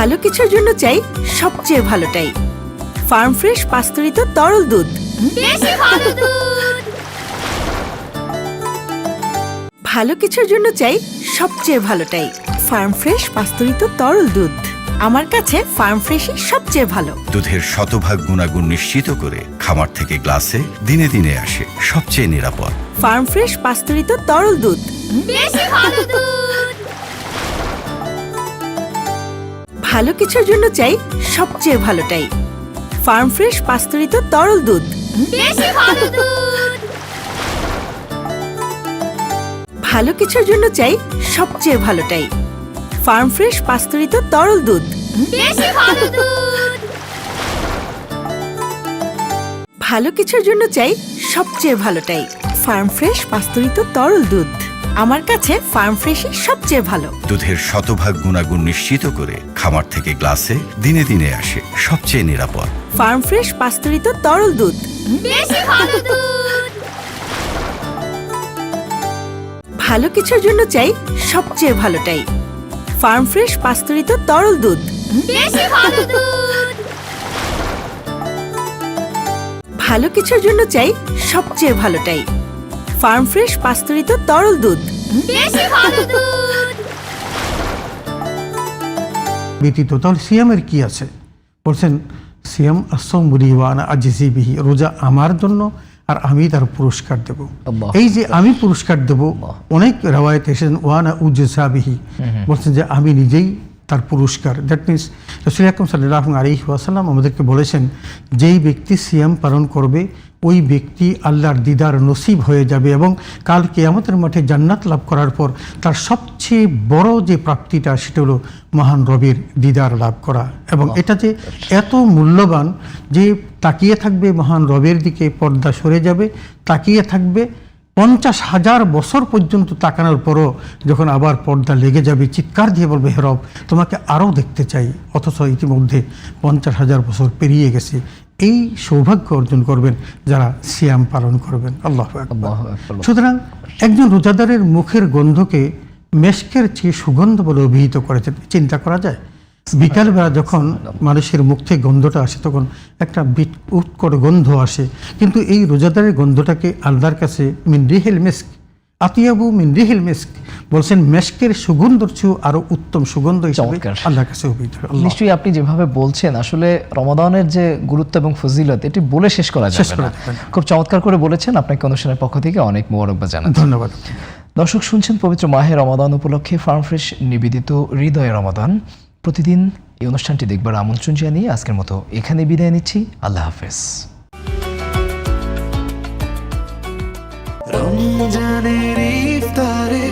ভালো কিছুর জন্য চাই সবচেয়ে ভালোটাই। ফার্ম ফ্রেশ পাস্তুরিত তরল দুধ। ভালো ভালো কিছুর জন্য চাই সবচেয়ে ভালোটাই ফার্ম ফ্রেশ পাস্তুরিত তরল দুধ। আমার কাছে ফার্ম ফ্রেশই সবচেয়ে ভালো। দুধের শতভাগ গুণাগুণ নিশ্চিত করে খামার থেকে গ্লাসে দিনে দিনে আসে সবচেয়ে নিরাপদ। ফার্ম ফ্রেশ পাস্তুরিত তরল দুধ। বেশি ভালো দুধ! ভালো কিছুর জন্য চাই সবচেয়ে ভালোটাই। ফার্ম ফ্রেশ পাস্তুরিত তরল দুধ। ভালো কিছুর জন্য চাই সবচেয়ে ভালোটাই। ফার্ম ফ্রেশ পাস্তুরিত তরল দুধ! ভালো কিছুর জন্য চাই সবচেয়ে ভালোটাই। ফার্ম ফ্রেশ পাস্তুরিত তরল দুধ। আমার কাছে ফার্ম ফ্রেশই সবচেয়ে ভালো। দুধের শতভাগ গুণাগুণ নিশ্চিত করে খামার থেকে গ্লাসে দিনে দিনে আসে সবচেয়ে নিরাপদ। ফার্ম ফ্রেশ পাস্তুরিত তরল দুধ। ভালো কিছুর জন্য চাই সবচেয়ে ভালোটাই। ফার্ম ফ্রেশ পাস্তুরিত তরল দুধ। বেশি ভালো দুধ! ভালো কিছুর জন্য চাই সবচেয়ে ভালোটাই। ফার্ম ফ্রেশ পাস্তুরিত তরল দুধ। বেশি ভালো দুধ! ব্যতীত তাহলে সিয়ামের কি আছে? বলছেন সিয়াম আসম রিওয়ানা আজিজি বিহি রোজা আমার জন্য আর আমি তার পুরস্কার দেব। এই যে আমি পুরস্কার দেব অনেক রেওয়ায়ত এসেছেন ওয়ানা উজা বিহি। বলছেন যে আমি নিজেই তার পুরস্কার। দ্যাট মিনস রসুল আকরম সাল্লাহ আলী ওয়াসাল্লাম আমাদেরকে বলেছেন যেই ব্যক্তি সিয়াম পালন করবে ওই ব্যক্তি আল্লাহর দিদার নসিব হয়ে যাবে এবং কাল কেয়ামতের মাঠে জান্নাত লাভ করার পর তার সবচেয়ে বড় যে প্রাপ্তিটা সেটা হলো মহান রবির দিদার লাভ করা। এবং এটা যে এত মূল্যবান যে তাকিয়ে থাকবে মহান রবের দিকে পর্দা সরে যাবে তাকিয়ে থাকবে পঞ্চাশ হাজার বছর পর্যন্ত তাকানোর পরও যখন আবার পর্দা লেগে যাবে চিৎকার দিয়ে বলবে হেরব তোমাকে আরও দেখতে চাই। অথচ ইতিমধ্যে পঞ্চাশ হাজার বছর পেরিয়ে গেছে। এই সৌভাগ্য অর্জন করবেন যারা সিয়াম পালন করবেন। আল্লাহ। সুতরাং একজন রোজাদারের মুখের গন্ধকে মেশকের চেয়ে সুগন্ধ বলে অভিহিত করেছেন। চিন্তা করা যায়? বিকালবেলা যখন মানুষের মুখ থেকে গন্ধটা আসে তখন একটা উৎকট গন্ধ আসে। কিন্তু এই রোজাদারের গন্ধটাকে আল্লাহর কাছে মিন রিহেল মেস্ক আতিয়াবু মিন রিহেল মেস্ক বলছেন মেশকের সুগন্ধর চেয়েও আরও উত্তম সুগন্ধ হিসাবে। আল্লাহর কাছে অভিহিত। নিশ্চয়ই আপনি যেভাবে বলছেন আসলে রমাদানের যে গুরুত্ব এবং ফজিলত এটি বলে শেষ করা যাবে না। খুব চমৎকার করে বলেছেন। আপনাকে অনুষ্ঠানের পক্ষ থেকে অনেক মোবারকবাদ জানাচ্ছি। ধন্যবাদ। দর্শক শুনছেন পবিত্র মাহে রমাদান উপলক্ষে ফার্ম ফ্রেশ নিবেদিত হৃদয় রমাদান। প্রতিদিন এই অনুষ্ঠানটি দেখবার আমন্ত্রণ জানিয়ে আজকের মতো এখানে বিদায় নিচ্ছি। আল্লাহ হাফেজ। রমজানের ইফতারে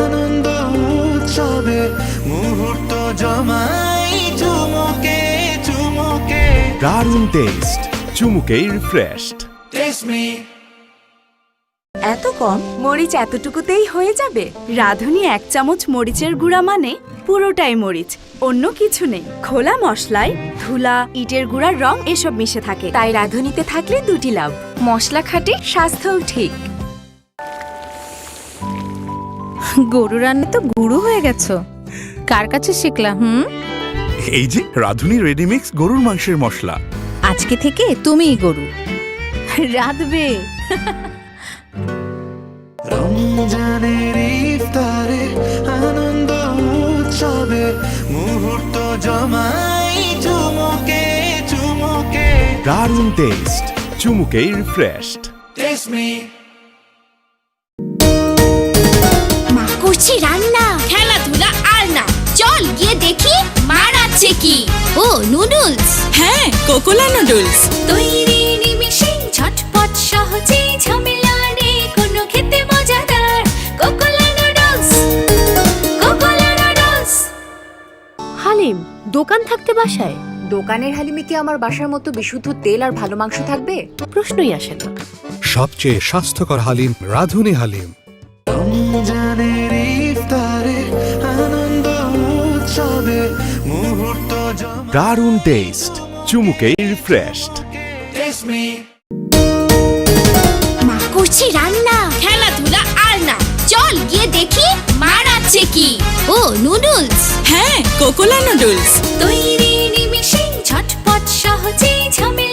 আনন্দ উৎসবে মুহূর্ত জমাই চুমুকে চুমুকে। দারুণ টেস্ট চুমুকেই রিফ্রেশড টেস্ট মি এত কম মরিচ এতটুকুতেই হয়ে যাবে? রাঁধুনি এক চামচ মরিচের গুঁড়া মানে পুরোটাই মরিচ অন্য কিছু নেই। খোলা মশলায় ধুলা ইটের গুঁড়ার রং এসব মিশে থাকে। তাই রাঁধুনিতে থাকলে দুটি লাভ। মশলা খাঁটি স্বাস্থ্যও ঠিক। গরু রান্না তো গুরু হয়ে গেছো। কার কাছে শিখলা হুম? এই যে রাধুনি রেডিমিক্স গরুর মাংসের মশলা। আজকে থেকে তুমিই গরু। রাধবে। রমজানের ইফতারে আনন্দ উৎসবে মুহূর্ত জমাই চুমুকে চুমুকে। দারুণ টেস্ট চুমুকেই রিফ্রেশড টেস্ট মি মা দেখি কি? ও নুডলস হ্যাঁ কোকোলা নুডলস তৈরি নিমিষে ঝটপট সহজে ঝামেলা নেই কোনো খেতে মজাদার কোকোলা নুডলস কোকোলা নুডলস হালিম দোকান থাকতে বাসায়? দোকানের হালিমে কি আমার বাসার মতো বিশুদ্ধ তেল আর ভালো মাংস থাকবে? প্রশ্নই আসে না। সবচেয়ে স্বাস্থ্যকর হালিম রাধুনি হালিম। দারুণ টেস্ট চুমুকে রিফ্রেশড মি করছি রান্না। খেলাধুলা আর না। চল গিয়ে দেখি মা রাঁধছে কি। ও নুডলস হ্যাঁ কোকোলা নুডলস তৈরি নিমিষে ঝটপট সহজে ঝামেলা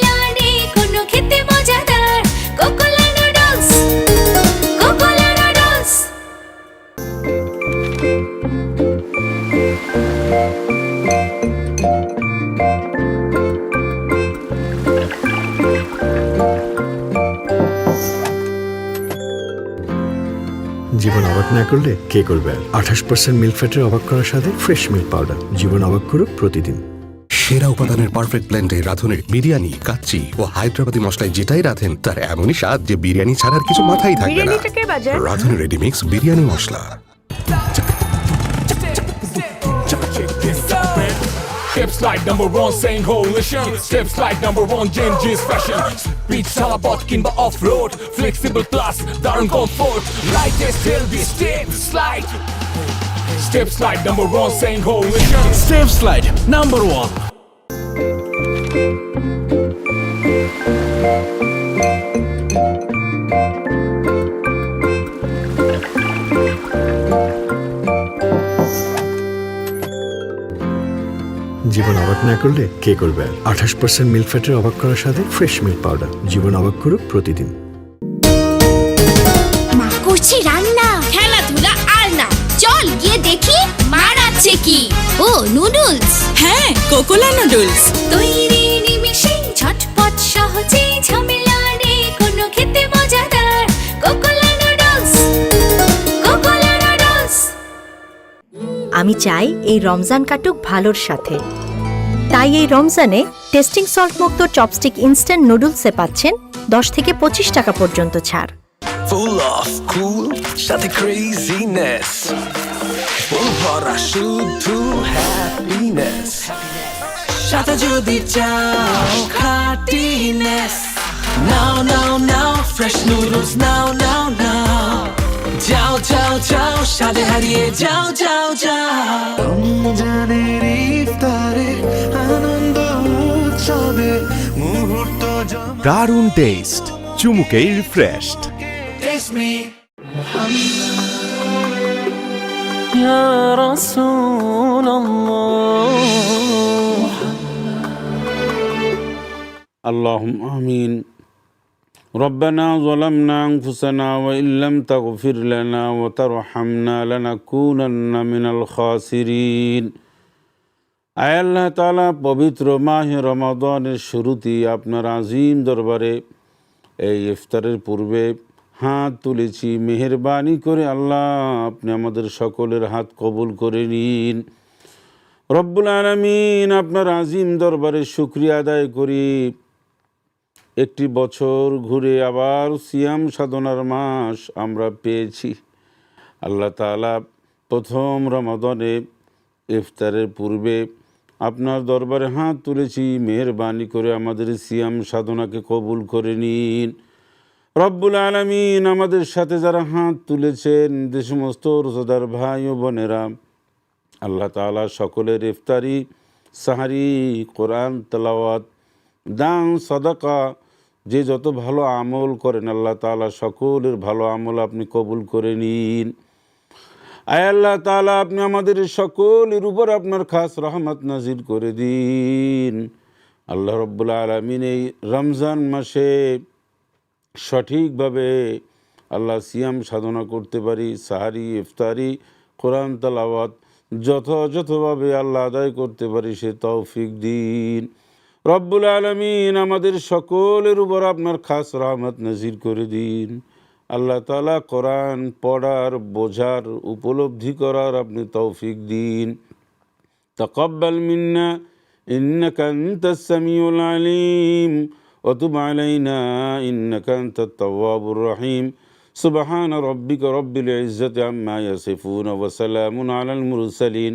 জীবন অবাক না করলে কে করবে আঠাশ পার্সেন্ট মিল্ক ফ্যাটের অবাক করার সাথে ফ্রেশ মিল্ক পাউডার জীবন অবাক করুক প্রতিদিন। সেরা উপাদানের পারফেক্ট ব্লেন্ডে রাঁধুনের বিরিয়ানি কাচ্চি ও হায়দ্রাবাদি মশলায় যেটাই রাঁধেন তার এমনই স্বাদ যে বিরিয়ানি ছাড়ার কিছু মাথায় থাকবে না। রাঁধুনি রেডিমিক্স বিরিয়ানি মশলা। Steps like number one saying coalition Steps like number one Genji's fashion. Speed salabot kimba off-road. Flexible plus darn comfort. Lightest healthy step slide Steps like number one saying coalition Step slide number one করলে? কে করবে? আঠাশ percent milk ফ্যাটের অবাক করার সাথে fresh milk powder জীবন অবাক করুক প্রতিদিন। মা করছে রান্না। খেলাধুলা আর না। চল গিয়ে দেখি মা রাঁধছে কি। ও নুডলস। হ্যাঁ কোকোলা নুডলস। তৈরি নিমিষে ঝটপট সহজে ঝামেলা নেই। কোনো খেতে মজাদার কোকোলা নুডলস। কোকোলা নুডলস। আমি চাই এই রমজান কাটুক ভালোর সাথে। তাই এই রমজানে টেস্টিং সল্ট মুক্ত চপস্টিক ইনস্ট্যান্ট নুডলসে পাচ্ছেন দশ থেকে পঁচিশ টাকা পর্যন্ত ছাড়। Full of cool, সাথে craziness চাও খাটিনেস নাও নাও নাও ফ্রেশ নুডলস নাও নাও নাও। যাও যাও যাও সাথে হারিয়ে যাও যাও যাও রমজানের ইফতারে আনন্দ উৎসবে মুহূর্ত জমা দারুণ টেস্ট চুমুকেই রিফ্রেশড Taste me اللهم آمين ربنا ظلمنا أنفسنا وإن لم تغفر لنا وترحمنا لنكونن من الخاسرين আয় আল্লাহ তালা পবিত্র মাহে রমাদানের শুরুতেই আপনার আজিম দরবারে এই ইফতারের পূর্বে হাত তুলেছি মেহরবানি করে আল্লাহ আপনি আমাদের সকলের হাত কবুল করে নিন রব্বুল আলমিন আপনার আজিম দরবারে শুক্রিয়া আদায় করি একটি বছর ঘুরে আবার সিয়াম সাধনার মাস আমরা পেয়েছি। আল্লাহ তাআলা প্রথম রমাদনে ইফতারের পূর্বে আপনার দরবারে হাত তুলেছি, মেহরবানি করে আমাদের সিয়াম সাধনাকে কবুল করে নিন। রব্বুল আলমিন আমাদের সাথে যারা হাত তুলেছেন যে সমস্ত রোজাদার ভাই ও বোনেরা, আল্লাহ তাআলা সকলের ইফতারি, সাহারি, কোরআন, তালাওয়াত, দান, সদাকা যে যত ভালো আমল করেন, আল্লাহ তাআলা সকলের ভালো আমল আপনি কবুল করে নিন। আয় আল্লাহ তাআলা, আপনি আমাদের সকলের উপর আপনার খাস রহমত নাজির করে দিন। আল্লাহ রব্বুল আলমিন এই রমজান মাসে সঠিকভাবে আল্লাহ সিয়াম সাধনা করতে পারি, সাহারি, ইফতারি, কোরআন তালাওয়াত যথাযথভাবে আল্লাহ আদায় করতে পারি, সে তৌফিক দিন। রব্বুল আলমিন আমাদের সকলের উপর আপনার খাস রহমত নাজির করে দিন আল্লাহ তালা কোরআন পড়ার বোঝার উপলব্ধি করার আপনি তৌফিক দিন تقبل منا إنك أنت السميع العليم وتب علينا إنك أنت التواب الرحيم سبحان ربك رب العزة عما يصفون وسلام على المرسلين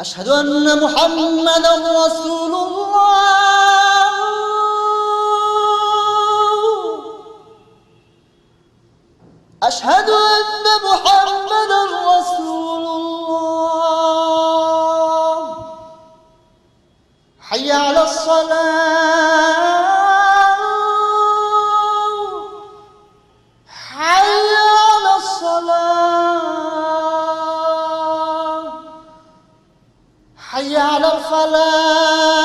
أشهد أن محمدا رسول حي على الفلاح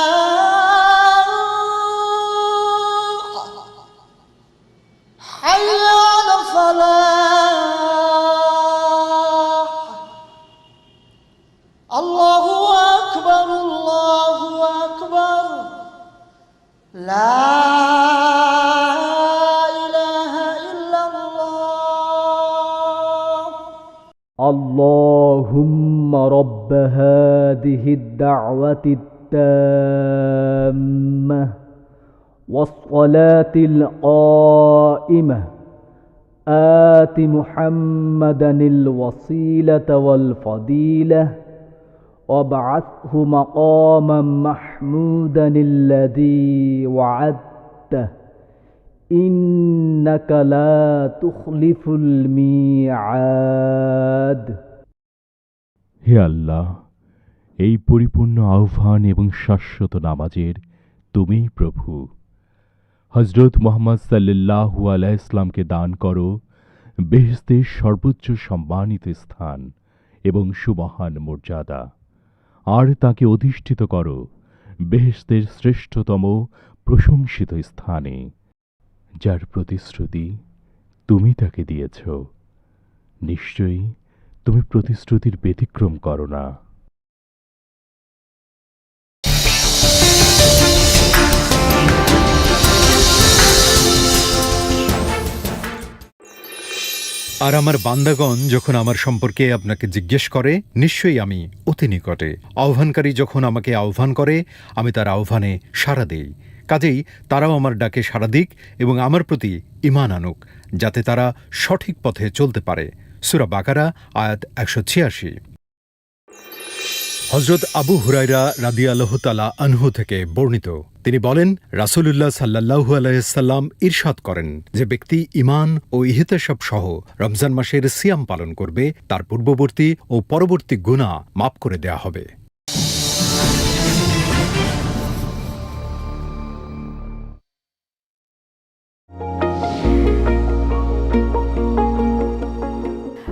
هذه الدعوة التامة والصلاة القائمة. آت محمدا الوصيلة والفضيلة وابعثه مقاما محمودا الذي وعدته. إنك لا تخلف الميعاد. يا الله. এই পরিপূর্ণ আহ্বান এবং শাশ্বত নামাজের তুমিই প্রভু। হজরত মোহাম্মদ সাল্লাল্লাহু আলাইহি ইসলামকে দান করো বেহেস্তের সর্বোচ্চ সম্মানিত স্থান এবং সুমহান মর্যাদা। আর তাকে অধিষ্ঠিত করো বেহেস্তের শ্রেষ্ঠতম প্রশংসিত স্থানে, যার প্রতিশ্রুতি তুমি তাকে দিয়েছ। নিশ্চয়ই তুমি প্রতিশ্রুতির ব্যতিক্রম করো না। আর আমার বান্দাগণ যখন আমার সম্পর্কে আপনাকে জিজ্ঞেস করে, নিশ্চয়ই আমি অতি নিকটে। আহ্বানকারী যখন আমাকে আহ্বান করে, আমি তার আহ্বানে সাড়া দেই। কাজেই তারাও আমার ডাকে সাড়া দিক এবং আমার প্রতি ইমান আনুক, যাতে তারা সঠিক পথে চলতে পারে। সুরা বাকারা, আয়াত একশো ছিয়াশি। হজরত আবু হুরাইরা রাদি আল্লাহতালা আনহু থেকে বর্ণিত। তিনি বলেন, রাসূলুল্লাহ সাল্লাহু আলাইসাল্লাম ইরশাদ করেন যে ব্যক্তি ইমান ও ইহতেসব সহ রমজান মাসের সিয়াম পালন করবে, তার পূর্ববর্তী ও পরবর্তী গুণা মাফ করে দেয়া হবে।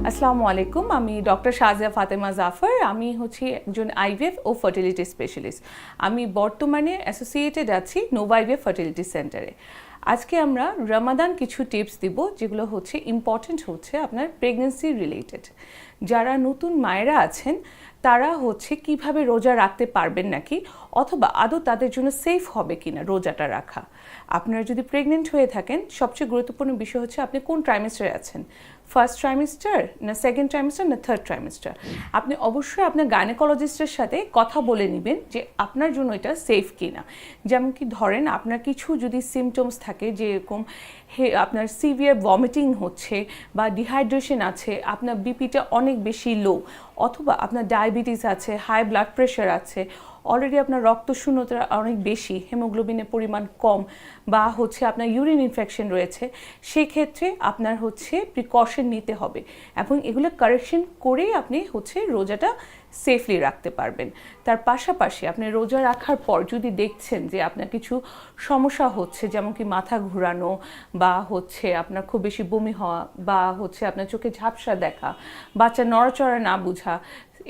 আসসালামু আলাইকুম, আমি ডক্টর শাহজিয়া ফাতেমা জাফর, আমি হচ্ছি একজন আইভিএফ ও ফার্টিলিটি স্পেশালিস্ট। আমি বর্তমানে অ্যাসোসিয়েটেড আছি নোভা আইভিএফ ফার্টিলিটি সেন্টারে। আজকে আমরা রমাদান কিছু টিপস দিব, যেগুলো হচ্ছে ইম্পর্টেন্ট হচ্ছে আপনার প্রেগনেন্সি রিলেটেড। যারা নতুন মায়েরা আছেন, তারা হচ্ছে কীভাবে রোজা রাখতে পারবেন নাকি, অথবা আদৌ তাদের জন্য সেফ হবে কিনা রোজাটা রাখা। আপনারা যদি প্রেগনেন্ট হয়ে থাকেন, সবচেয়ে গুরুত্বপূর্ণ বিষয় হচ্ছে আপনি কোন ট্রাইমেস্টারে আছেন। ফার্স্ট ট্রাইমিস্টার না সেকেন্ড ট্রাইমিস্টার না থার্ড ট্রাইমিস্টার আপনি অবশ্যই আপনার গাইনোকোলজিস্টের সাথে কথা বলে নেবেন যে আপনার জন্য এটা সেফ কিনা। যেমন কি ধরেন আপনার কিছু যদি সিমটমস থাকে, যেরকম আপনার সিভিয়ার ভমিটিং হচ্ছে বা ডিহাইড্রেশন আছে, আপনার বিপিটা অনেক বেশি লো অথবা আপনার ডায়াবেটিস আছে হাই ব্লাড প্রেশার আছে অলরেডি আপনার রক্ত শূন্যতা অনেক বেশি হেমোগ্লোবিনের পরিমাণ কম, বা হচ্ছে আপনার ইউরিন ইনফেকশন রয়েছে, সেক্ষেত্রে আপনার হচ্ছে প্রিকশন নিতে হবে এবং এগুলো কারেকশন করেই আপনি হচ্ছে রোজাটা সেফলি রাখতে পারবেন। তার পাশাপাশি আপনি রোজা রাখার পর যদি দেখছেন যে আপনার কিছু সমস্যা হচ্ছে, যেমন কি মাথা ঘোরানো বা হচ্ছে আপনার খুব বেশি বমি হওয়া বা হচ্ছে আপনার চোখে ঝাপসা দেখা বাচ্চা নড়াচড়া না বোঝা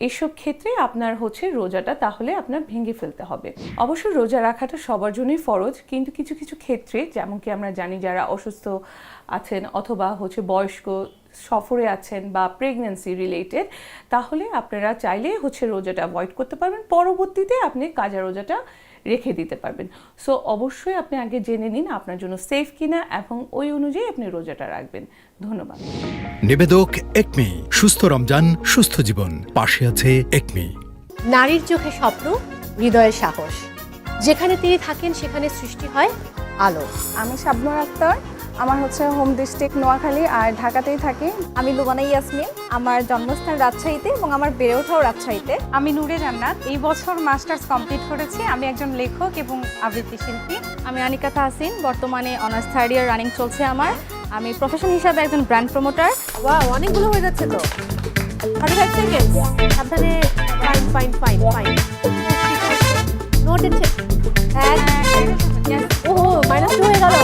এইসব ক্ষেত্রে আপনার হচ্ছে রোজাটা তাহলে আপনার ভেঙে ফেলতে হবে। অবশ্য রোজা রাখাটা সবার জন্যই ফরজ, কিন্তু কিছু কিছু ক্ষেত্রে, যেমন কি আমরা জানি যারা অসুস্থ আছেন অথবা হচ্ছে বয়স্ক সফরে আছেন বা প্রেগনেন্সি রিলেটেড তাহলে আপনারা চাইলে হচ্ছে রোজাটা অ্যাভয়েড করতে পারবেন। পরবর্তীতে আপনি কাজা রোজাটা রেখে দিতে পারবেন। সো অবশ্যই আপনি আগে জেনে নিন আপনার জন্য সেফ কিনা এবং ওই অনুযায়ী আপনি রোজাটা রাখবেন। ধন্যবাদ। নিবেদক একমি সুস্থ রমজান সুস্থ জীবন। পাশে আছে একমি। নারীর চোখে স্বপ্ন হৃদয়ে সাহস। যেখানে তিনি থাকেন সেখানে সৃষ্টি হয় আলো। আমি শাবনুর আক্তার আমার হচ্ছে হোম ডিস্ট্রিক্ট নোয়াখালী আর ঢাকাতেই থাকি। আমি লুবানা ইয়াসমিন আমার জন্মস্থান রাজশাহীতে এবং আমার বেড়ে ওঠাও রাজশাহীতে। আমি নূরে জান্নাত এই বছর মাস্টার্স কমপ্লিট করেছি। আমি একজন লেখক এবং আবৃত্তি শিল্পী আমি আনিকা তাহসিন বর্তমানে অনার্স থার্ড ইয়ার রানিং চলছে আমার। আমি প্রফেশন হিসাবে একজন ব্র্যান্ড প্রমোটার ওয়াও অনেকগুলো হয়ে যাচ্ছে তো। থার্টি ফাইভ সেকেন্ড সাবধানে fine fine fine fine no tension ওহো মাইনাস টু হয়ে গেল।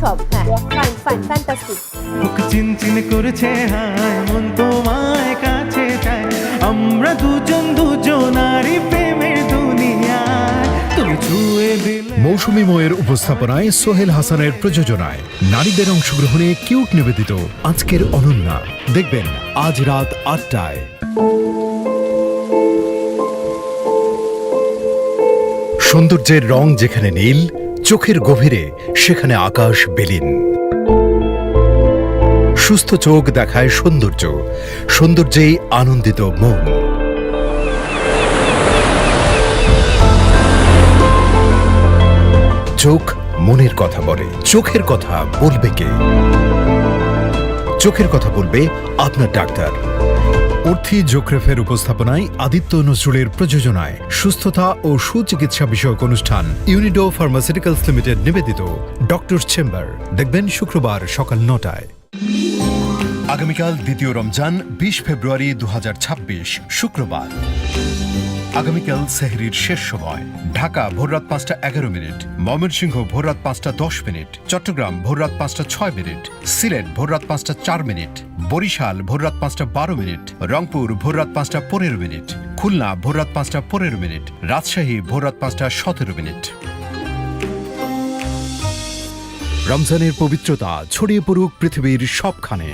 সব হ্যাঁ ফাইন ফাইন ফ্যান্টাস্টিক বুক চিনচিন করেছে হায় মন তোমায় কাছে চায়। আমরা দুজন দুজনারই প্রেমের দুনিয়ায়। তুমি ছুঁয়ে দিলে। মৌসুমী ময়ের উপস্থাপনায় সোহেল হাসানের প্রযোজনায় নারীদের অংশগ্রহণে কিউট নিবেদিত আজকের অনন্যা। দেখবেন আজ রাত আটটায়। সৌন্দর্যের রং যেখানে নীল চোখের গভীরে সেখানে আকাশ বেলিন। সুস্থ চোখ দেখায় সৌন্দর্য, সৌন্দর্যেই আনন্দিত মন। চোখ মনের কথা বলে, চোখের কথা বলবে কে? চোখের কথা বলবে আপনার ডাক্তার। অর্থি জোক্রেফের উপস্থাপনায় আদিত্য নজরুলের প্রযোজনায় সুস্থতা ও সুচিকিৎসা বিষয়ক অনুষ্ঠান ইউনিডো ফার্মাসিউটিক্যালস লিমিটেড নিবেদিত। Doctor chamber. দেখবেন শুক্রবার সকাল নটায়। আগামীকাল দ্বিতীয় রমজান, বিশ ফেব্রুয়ারি দু হাজার ছাব্বিশ, শুক্রবার। আগামীকাল সেহরির শেষ সময়। ঢাকা ভোররাত পাঁচটা এগারো মিনিট। ময়মনসিংহ ভোররাত পাঁচটা দশ মিনিট। চট্টগ্রাম ভোররাত পাঁচটা ছয় মিনিট। সিলেট ভোররাত পাঁচটা চার মিনিট। বরিশাল ভোররাত পাঁচটা বারো মিনিট। রংপুর ভোররাত পাঁচটা পনেরো মিনিট। খুলনা ভোররাত পাঁচটা পনেরো মিনিট। রাজশাহী ভোররাত পাঁচটা সতেরো মিনিট। রমজানের পবিত্রতা ছড়িয়ে পড়ুক পৃথিবীর সবখানে।